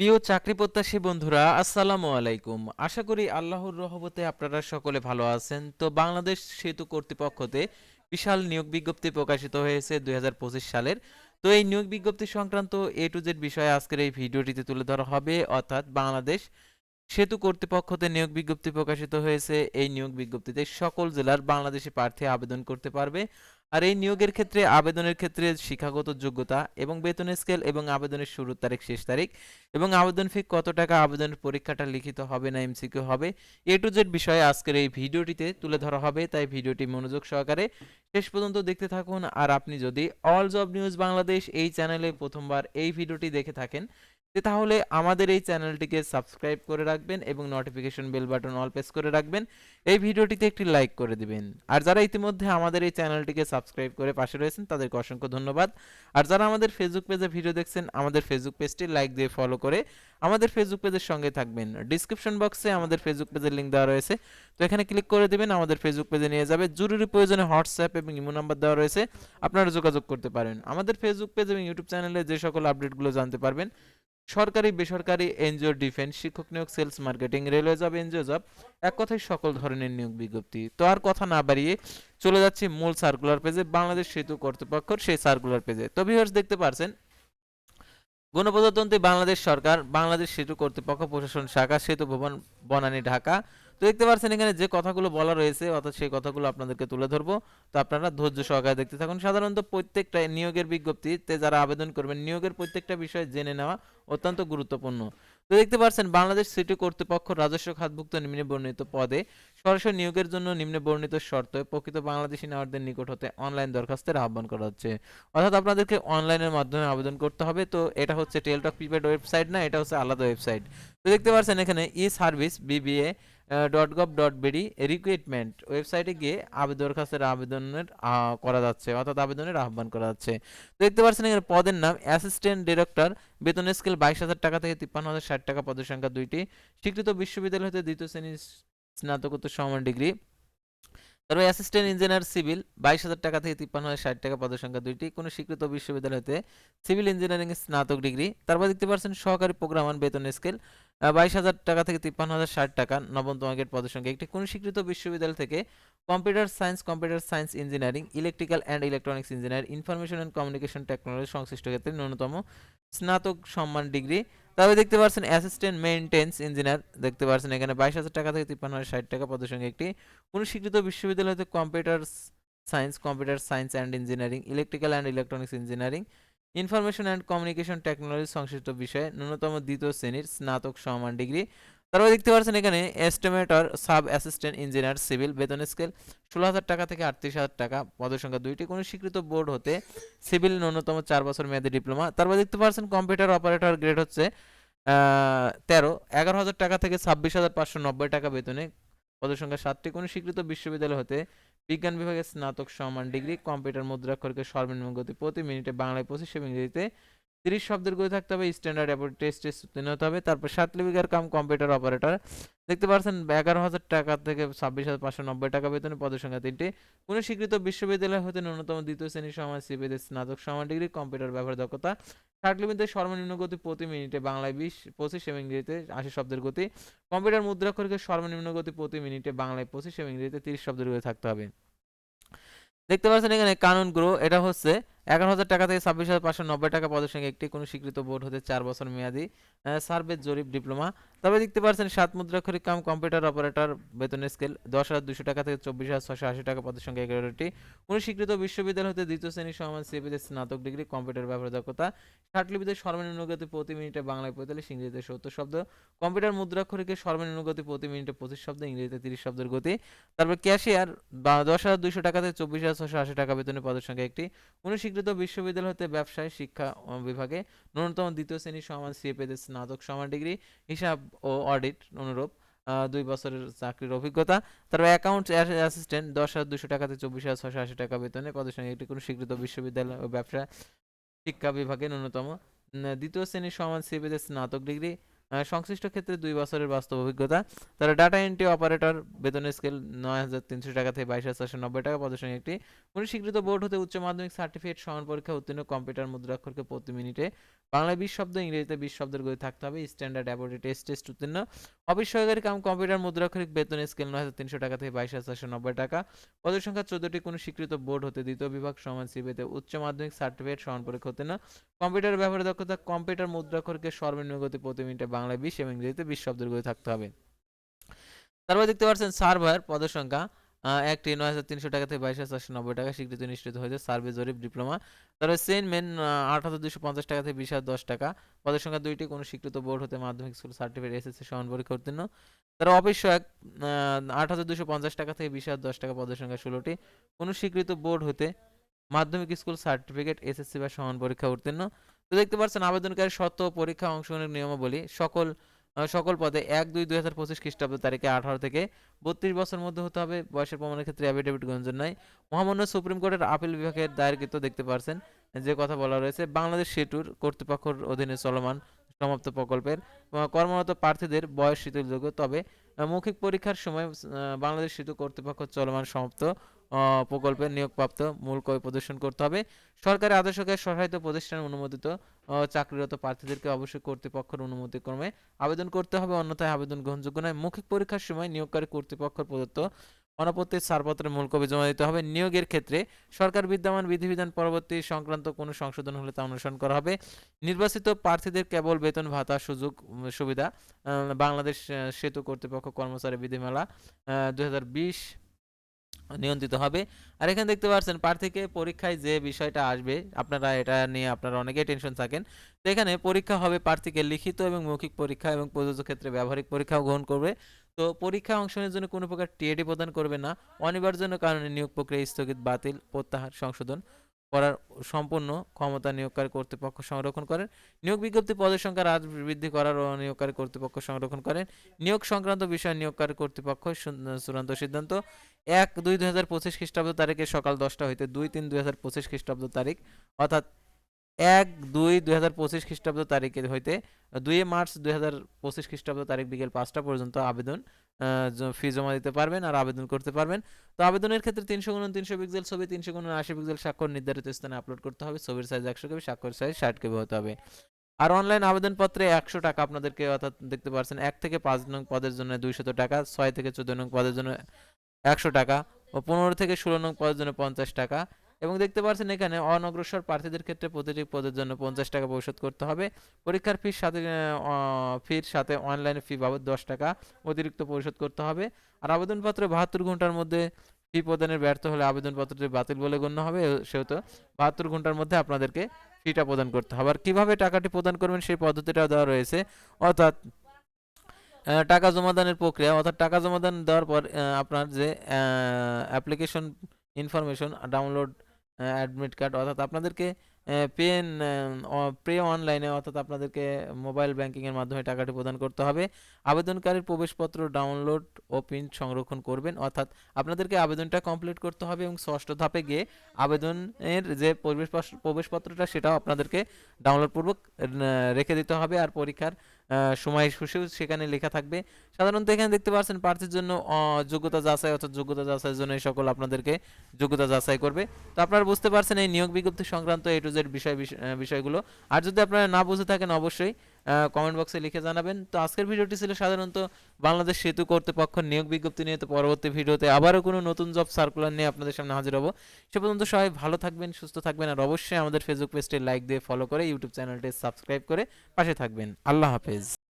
প্রিয় চাকরি প্রত্যাশী বন্ধুরা, আসসালামু আলাইকুম। আশা করি আল্লাহর রহমতে আপনারা সকলে ভালো আছেন। তো বাংলাদেশ সেতু কর্তৃপক্ষতে বিশাল নিয়োগ বিজ্ঞপ্তি প্রকাশিত হয়েছে দুই হাজার পঁচিশ সালের। তো এই নিয়োগ বিজ্ঞপ্তি সংক্রান্ত এ টু জেড বিষয়ে আজকের এই ভিডিওটিতে তুলে ধরা হবে। অর্থাৎ বাংলাদেশ সেতু কর্তৃপক্ষতে নিয়োগ বিজ্ঞপ্তি প্রকাশিত হয়েছে। এই নিয়োগ বিজ্ঞপ্তিতে সকল জেলার বাংলাদেশি প্রার্থী আবেদন করতে পারবে। আর এই নিয়োগের ক্ষেত্রে, আবেদনের ক্ষেত্রে শিক্ষাগত যোগ্যতা এবং বেতনের স্কেল এবং আবেদনের শুরুর তারিখ, শেষ তারিখ এবং আবেদন ফি কত টাকা আবেদনের পরীক্ষাটা লিখিত হবে না এমসিকিউ হবে, এ টু জেড বিষয়ে আজকের এই ভিডিওটিতে তুলে ধরা হবে। তাই ভিডিওটি মনোযোগ সহকারে শেষ পর্যন্ত দেখতে থাকুন। আর আপনি যদি অল জব নিউজ বাংলাদেশ এই চ্যানেলে প্রথমবার এই ভিডিওটি দেখে থাকেন তাহলে আমাদের এই চ্যানেলটিকে সাবস্ক্রাইব করে রাখবেন এবং notification bell button all press করে রাখবেন। এই ভিডিওটিতে একটি লাইক করে দিবেন। আর যারা ইতিমধ্যে আমাদের এই চ্যানেলটিকে সাবস্ক্রাইব করে পাশে রয়েছেন, তাদেরকে অসংখ্য ধন্যবাদ। আর যারা আমাদের ফেসবুক পেজে ভিডিও দেখছেন, আমাদের ফেসবুক পেজটি লাইক দিয়ে ফলো করে আমাদের ফেসবুক পেজের সঙ্গে থাকবেন। ডিসক্রিপশন বক্সে আমাদের ফেসবুক পেজের লিঙ্ক দেওয়া রয়েছে। তো এখানে ক্লিক করে দেবেন, আমাদের ফেসবুক পেজে নিয়ে যাবে। জরুরি প্রয়োজনে হোয়াটসঅ্যাপ এবং ইমো নাম্বার দেওয়া রয়েছে, আপনারা যোগাযোগ করতে পারেন। আমাদের ফেসবুক পেজ এবং ইউটিউব চ্যানেলে যে সকল আপডেটগুলো জানতে পারবেন সরকারি, বেসরকারি এনজিও, ডিফেন্স, শিক্ষক নিয়োগ, sales marketing, railway job, NGO job, এক কথায় সকল ধরনের নিয়োগ বিজ্ঞপ্তি। তো আর কথা না বাড়িয়ে চলে যাচ্ছি মূল সার্কুলার পেজে বাংলাদেশ সেতু কর্তৃপক্ষের সেই সার্কুলার পেজে তো ভিউয়ার্স দেখতে পারছেন, গণপ্রজাতন্ত্রী বাংলাদেশ সরকার, বাংলাদেশ সেতু কর্তৃপক্ষ প্রশাসন শাখা, সেতু ভবন, বনানী ঢাকা তো দেখতে পাচ্ছেন এখানে যে কথাগুলো বলা রয়েছে, অর্থাৎ সেই কথাগুলো আপনাদেরকে তুলে ধরবো। তো আপনারা ধৈর্য সহকারে দেখতে থাকুন। সাধারণত প্রত্যেকটা নিয়োগের বিজ্ঞপ্তিতে যারা আবেদন করবেন, নিয়োগের প্রত্যেকটা বিষয় জেনে নেওয়া অত্যন্ত গুরুত্বপূর্ণ। তো দেখতে পাচ্ছেন বাংলাদেশ সিটি কর্তৃপক্ষ রাজস্ব খাতভুক্ত নিম্নে বর্ণিত পদে সরাসরি নিয়োগের জন্য নিম্নে বর্ণিত শর্তে প্রকৃত বাংলাদেশি নেওয়ারদের নিকট হতে অনলাইন দরখাস্তের আহ্বান করা হচ্ছে। অর্থাৎ আপনাদেরকে অনলাইনের মাধ্যমে আবেদন করতে হবে। তো এটা হচ্ছে টেলটক প্রিপেড ওয়েবসাইট না, এটা হচ্ছে আলাদা ওয়েবসাইট। তো দেখতে পাচ্ছেন এখানে E service BBA dot gov dot BD recruitment ওয়েবসাইটে গিয়ে আবেদন দরখাস্তের আবেদনের করা যাচ্ছে, অর্থাৎ আবেদনের আহ্বান করা যাচ্ছে। দেখতে পাচ্ছেন এখানে পদের নাম অ্যাসিস্ট্যান্ট ডিরেক্টর বেতনের স্কেল বাইশ হাজার টাকা থেকে তিপ্পান্ন হাজার ষাট টাকা পদের সংখ্যা দুইটি, স্বীকৃত বিশ্ববিদ্যালয় হতে দ্বিতীয় শ্রেণির স্নাতকোত্তর সমান ডিগ্রি। তারপরে অ্যাসিস্ট্যান্ট ইঞ্জিনিয়ার সিভিল বাইশ হাজার টাকা থেকে তিপ্পান্ন হাজার ষাট টাকা পদের সংখ্যা দুইটি, কোনো স্বীকৃত বিশ্ববিদ্যালয় হতে সিভিল ইঞ্জিনিয়ারিং স্নাতক ডিগ্রি। তারপর দেখতে পাচ্ছেন সহকারী প্রোগ্রামার বেতনের স্কেল বাইশ হাজার টাকা থেকে তিপ্পান্ন হাজার ষাট টাকা নবমতম গ্রেড পদের সংখ্যা একটি কোনো স্বীকৃত বিশ্ববিদ্যালয় থেকে computer science computer science engineering, electrical and electronics engineer, information and communication technology সংশ্লিষ্ট ক্ষেত্রে ন্যূনতম স্নাতক সম্মান ডিগ্রি। তবে দেখতে পাচ্ছেন অ্যাসিস্ট্যান্ট মেইনটেন্স ইঞ্জিনিয়ার দেখতে পাচ্ছেন এখানে বাইশ হাজার টাকা থেকে তিপ্পান্ন হাজার ষাট টাকা পদের সঙ্গে একটি কোনো স্বীকৃত বিশ্ববিদ্যালয় হতে computer science computer science and engineering, electrical and electronics engineering information and communication technology সংশ্লিষ্ট বিষয়ে ন্যূনতম দ্বিতীয় শ্রেণির স্নাতক সমান ডিগ্রি। তারপর দেখতে পাচ্ছেন এখানে estimator sub assistant engineer civil বেতন স্কেল ষোলো হাজার টাকা থেকে আটত্রিশ হাজার টাকা, পদসংখ্যা দুইটি, কোনো স্বীকৃত বোর্ড হতে সিভিল ন্যূনতম চার বছর মেয়াদী ডিপ্লোমা তারপর দেখতে পাচ্ছেন কম্পিউটার অপারেটর গ্রেড হচ্ছে তেরো। এগারো হাজার টাকা থেকে ছাব্বিশ হাজার পাঁচশো নব্বই টাকা বেতনে পদের সংখ্যা সাতটি, কোনো স্বীকৃত বিশ্ববিদ্যালয় হতে বিজ্ঞান বিভাগে স্নাতক সমান ডিগ্রি কম্পিউটার মুদ্রাক্ষরকে সর্বনিম্ন গতি প্রতি মিনিটে বাংলায় পঁচিশ এবং ইংরেজিতে তিরিশ শব্দের গতি থাকতে হবে স্ট্যান্ডার্ড অ্যাপোর্ড টেস্ট উত্তীর্ণ হতে হবে, তারপর সাত লিপিকার কাম কম্পিউটার অপারেটর দেখতে পাচ্ছেন এগারো হাজার টাকা থেকে ছাব্বিশ হাজার পাঁচশো নব্বই টাকা বেতনে পদের সংখ্যা তিনটি। কোনো স্বীকৃত বিশ্ববিদ্যালয় হতে ন্যূনতম দ্বিতীয় শ্রেণির সময় সিপিতে স্নাতক সমান ডিগ্রি কম্পিউটার ব্যবহার দক্ষতা। ষাট লিপিতে সর্বনিম্ন গতি প্রতি মিনিটে বাংলায় বিশ, পঁচিশ এবং ইংরেজিতে আশি শব্দের গতি। কম্পিউটার মুদ্রাক্ষরকে সর্বনিম্ন গতি প্রতি মিনিটে বাংলায় পঁচিশ এবং ইংরেজিতে তিরিশ শব্দের গতি থাকতে হবে। দেখতে পাচ্ছেন এখানে কানুন গ্রো, এটা হচ্ছে এগারো হাজার টাকা থেকে ছাব্বিশ হাজার পাঁচশো নব্বই টাকা পদের সঙ্গে একটি কোনো স্বীকৃত বোর্ড হতে চার বছর মেয়াদি সার্ভে জরিপ, ডিপ্লোমা। তবে দেখতে পাচ্ছেন, সাত মুদ্রাক্ষরিক কাম কম্পিউটার অপারেটর বেতনের স্কেল দশ হাজার দুশো টাকা থেকে চব্বিশ হাজার ছশো আশি টাকা পদের সঙ্গে এগারোটি। কোনো স্বীকৃত বিশ্ববিদ্যালয় হতে দ্বিতীয় শ্রেণির সমান সিপিতে স্নাতক ডিগ্রি, কম্পিউটার ব্যবহার দক্ষতা ষাট লিপিতে সর্বনিম্ন গতি প্রতি মিনিটে বাংলায় পঁয়তাল্লিশ, ইংরেজিতে সত্তর শব্দ, কম্পিউটার মুদ্রাক্ষরিকে সর্বনিম্ন গতি প্রতি মিনিটে পঁচিশ শব্দ, ইংরেজিতে তিরিশ শব্দের গতি। তারপর ক্যাশিয়ার দশ হাজার দুশো টাকা থেকে চব্বিশ হাজার ছশো আশি টাকা বেতনের পদের সংখ্যা একটি। কোনো স্বীকৃত বিশ্ববিদ্যালয় হতে ব্যবসায় শিক্ষা বিভাগে ন্যূনতম দ্বিতীয় শ্রেণি সমান সিএপেতে স্নাতক, সমান ডিগ্রি, হিসাব ও অডিট অনুরূপ দুই বছরের চাকরির অভিজ্ঞতা। তারপর অ্যাকাউন্ট অ্যাসিস্ট্যান্ট দশ হাজার দুশো টাকা থেকে চব্বিশ হাজার ছশো আশি টাকা বেতনে পদের সঙ্গে একটি কোনো স্বীকৃত বিশ্ববিদ্যালয় ও ব্যবসা শিক্ষা বিভাগে ন্যূনতম দ্বিতীয় শ্রেণির সমান সিএপেতে স্নাতক ডিগ্রি সংশ্লিষ্ট ক্ষেত্রে দুই বছরের বাস্তব অভিজ্ঞতা। তারা ডাটা এন্ট্রি অপারেটর বেতনের স্কেল নয় হাজার তিনশো টাকা থেকে বাইশ হাজার চারশো নব্বই টাকা পদের একটি। কোনো স্বীকৃত বোর্ড হতে উচ্চ মাধ্যমিক সার্টিফিকেট সমান পরীক্ষা উত্তীর্ণ কম্পিউটার মুদ্রাক্ষরকে প্রতি মিনিটে। বাংলায় বিশ শব্দ, ইংরেজিতে বিশ শব্দের গতি থাকতে হবে স্ট্যান্ডার্ড অ্যাবোর্ডি টেস্ট টেস্ট উত্তীর্ণ। অফিস সহকারী কাম কম্পিউটার মুদ্রাক্ষরিক বেতন স্কেল নয় হাজার তিনশো টাকা থেকে বাইশ হাজার চারশো নব্বই টাকা। পদের সংখ্যা চোদ্দটি, কোনো স্বীকৃত বোর্ড হতে দ্বিতীয় বিভাগ সমান সিবিতে উচ্চ মাধ্যমিক সার্টিফিকেট সমান পরীক্ষা উত্তীর্ণ। কম্পিউটার ব্যবহারের দক্ষতা কম্পিউটার মুদ্রাক্ষরকে সর্বনিম্ন গতি প্রতি মিনিটে বাংলায় বিশ এবং ইংরেজিতে বিশ শব্দের গতি থাকতে হবে। তারপর দেখতে পাচ্ছেন সার্ভার পদের সংখ্যা একটি নয় হাজার তিনশো টাকা থেকে বাইশ হাজার চারশো নব্বই টাকা স্বীকৃতি নিশ্চিত হয়েছে, সার্ভে জরিপ ডিপ্লোমা। তারপর সেন মেন আট হাজার দুশো পঞ্চাশ টাকা থেকে বিশ হাজার দশ টাকা। পদের সংখ্যা দুইটি, কোনো স্বীকৃত বোর্ড হতে মাধ্যমিক স্কুল সার্টিফিকেট, এসএসসি সমান পরীক্ষা উত্তীর্ণ। তারা অফিস এক আট হাজার দুশো পঞ্চাশ টাকা থেকে বিশ হাজার দশ টাকা পদের সংখ্যা ষোলোটি। কোনো স্বীকৃত বোর্ড হতে মাধ্যমিক স্কুল সার্টিফিকেট, এসএসসি বা সমান পরীক্ষা উত্তীর্ণ। তো দেখতে পাচ্ছেন আবেদনকারী শর্ত পরীক্ষা অংশগ্রহণের নিয়মাবলী সকল সকল পদে এক, দুই দুই হাজার পঁচিশ খ্রিস্টাব্দ তারিখে আঠারো থেকে বত্রিশ বছর মধ্যে হতে হবে। বয়সের প্রমাণের ক্ষেত্রে অ্যাফিডেভিট গ্রহণযোগ্য নাই মহামান্য সুপ্রিম কোর্টের আপিল বিভাগের দায়েরকৃত দেখতে পারছেন যে কথা বলা রয়েছে, বাংলাদেশ সেতুর কর্তৃপক্ষের অধীনে চলমান সমাপ্ত প্রকল্পের কর্মরত প্রার্থীদের বয়স শিথিলযোগ্য তবে মৌখিক পরীক্ষার সময় বাংলাদেশ সেতু কর্তৃপক্ষ চলমান সমাপ্ত প্রকল্পে নিয়োগপ্রাপ্ত মূল কয় প্রদর্শন করতে হবে। সরকারি আদেশকে সহায়িত প্রতিষ্ঠান অনুমোদিত চাকরিরত প্রার্থীদেরকে অবশ্যই কর্তৃপক্ষের অনুমতি ক্রমে আবেদন করতে হবে। অন্যথায় আবেদন গ্রহণযোগ্য নয়। মৌখিক পরীক্ষার সময় নিয়োগকারী কর্তৃপক্ষের প্রদত্ত অনাপত্তির ছাড়পত্রের মূল কপি জমা দিতে হবে। নিয়োগের ক্ষেত্রে সরকার বিদ্যমান বিধিবিধান পরবর্তী সংক্রান্ত কোনো সংশোধন হলে তা অনুসরণ করা হবে। নির্বাচিত প্রার্থীদের কেবল বেতন, ভাতা, সুযোগ, সুবিধা বাংলাদেশ সেতু কর্তৃপক্ষ কর্মচারী বিধিমালা দুই হাজার বিশ নিয়ন্ত্রিত হবে আর এখানে দেখতে পাচ্ছেন, প্রার্থীকে পরীক্ষায় যে বিষয়টা আসবে, আপনারা এটা নিয়ে আপনারা অনেকেই টেনশন থাকেন। তো এখানে পরীক্ষা হবে প্রার্থীকে লিখিত এবং মৌখিক পরীক্ষা এবং প্রযোজ্য ক্ষেত্রে ব্যবহারিক পরীক্ষাও গ্রহণ করবে। তো পরীক্ষা অংশগ্রহণের জন্য কোনো প্রকার টিএডি প্রদান করবে না। অনিবার্য কারণে নিয়োগ প্রক্রিয়া স্থগিত, বাতিল, প্রত্যাহার, সংশোধন। করার সম্পূর্ণ ক্ষমতা নিয়োগকারী কর্তৃপক্ষ সংরক্ষণ করেন। নিয়োগ বিজ্ঞপ্তি পদের সংখ্যা হ্রাস বৃদ্ধি করার ও নিয়োগকারী কর্তৃপক্ষ সংরক্ষণ করেন। নিয়োগ সংক্রান্ত বিষয় নিয়োগকারী কর্তৃপক্ষ চূড়ান্ত সিদ্ধান্ত। এক দুই দুই হাজার পঁচিশ খ্রিস্টাব্দ তারিখে সকাল দশটা হইতে দুই তিন দুই হাজার পঁচিশ খ্রিস্টাব্দ তারিখ, অর্থাৎ এক দুই দুই হাজার পঁচিশ খ্রিস্টাব্দ তারিখে হইতে দুই মার্চ দুই হাজার পঁচিশ খ্রিস্টাব্দ তারিখ বিকেল পাঁচটা পর্যন্ত আবেদন ফি জমা দিতে পারবেন আর আবেদন করতে পারবেন। তো আবেদনের ক্ষেত্রে তিনশো গুণ তিনশো পিক্সেল ছবি, তিনশো গুণ আশি পিক্সেল স্বাক্ষর নির্ধারিত স্থানে আপলোড করতে হবে। ছবির সাইজ একশো কেবি, স্বাক্ষর সাইজ ষাট কেবি হতে হবে। আর অনলাইন আবেদনপত্রে একশো টাকা আপনাদেরকে অর্থাৎ দেখতে পাচ্ছেন এক থেকে পাঁচ নং পদের জন্য দুইশত টাকা, ছয় থেকে চোদ্দ নং পদের জন্য একশো টাকা, ও পনেরো থেকে ষোলো নং পদের জন্য পঞ্চাশ টাকা। এবং দেখতে পাচ্ছেন এখানে অনগ্রসর প্রার্থীদের ক্ষেত্রে প্রতিটি পদের জন্য পঞ্চাশ টাকা পরিশোধ করতে হবে। পরীক্ষার ফির সাথে ফির সাথে অনলাইন ফি বাবদ দশ টাকা অতিরিক্ত পরিশোধ করতে হবে। আর আবেদনপত্রে বাহাত্তর ঘণ্টার মধ্যে ফি প্রদানের ব্যর্থ হলে আবেদনপত্রটি বাতিল বলে গণ্য হবে। সেহেতু বাহাত্তর ঘণ্টার মধ্যে আপনাদেরকে ফিটা প্রদান করতে হবে। আর কীভাবে টাকাটি প্রদান করবেন সেই পদ্ধতিটাও দেওয়া রয়েছে। অর্থাৎ টাকা জমাদানের প্রক্রিয়া, অর্থাৎ টাকা জমাদান দেওয়ার পর আপনার যে application information download admit card অর্থাৎ আপনাদেরকে পেন পে অনলাইনে অর্থাৎ আপনাদেরকে মোবাইল ব্যাংকিংয়ের মাধ্যমে টাকাটি প্রদান করতে হবে। আবেদনকারীর প্রবেশপত্র ডাউনলোড ও প্রিন্ট সংরক্ষণ করবেন, অর্থাৎ আপনাদেরকে আবেদনটা কমপ্লিট করতে হবে এবং ষষ্ঠ ধাপে গিয়ে আবেদনের যে প্রবেশ প্রবেশপত্রটা সেটাও আপনাদেরকে ডাউনলোড পূর্বক রেখে দিতে হবে। আর পরীক্ষার সময় সুশেও সেখানে লেখা থাকবে। সাধারণত এখানে দেখতে পাচ্ছেন প্রার্থীর জন্য যোগ্যতা যাচাই অর্থাৎ যোগ্যতা যাচাইয়ের জন্য সকল আপনাদেরকে যোগ্যতা যাচাই করবে। তো আপনারা বুঝতে পারছেন এই নিয়োগ বিজ্ঞপ্তি সংক্রান্ত এ টু জেড বিষয় বিষ- বিষয়গুলো। আর যদি আপনারা না বুঝে থাকেন, অবশ্যই কমেন্ট বক্সে লিখে জানাবেন। তো আজকের ভিডিওটি ছিল সাধারণত বাংলাদেশ সেতু কর্তৃপক্ষ নিয়োগ বিজ্ঞপ্তি নিয়ে। তো পরবর্তী ভিডিওতে আবারও কোনো নতুন জব সার্কুলার নিয়ে আপনাদের সামনে হাজির হব। সে পর্যন্ত সবাই ভালো থাকবেন, সুস্থ থাকবেন, আর অবশ্যই আমাদের ফেসবুক পেজটি লাইক দিয়ে ফলো করে ইউটিউব চ্যানেলটি সাবস্ক্রাইব করে পাশে থাকবেন। আল্লাহ হাফেজ।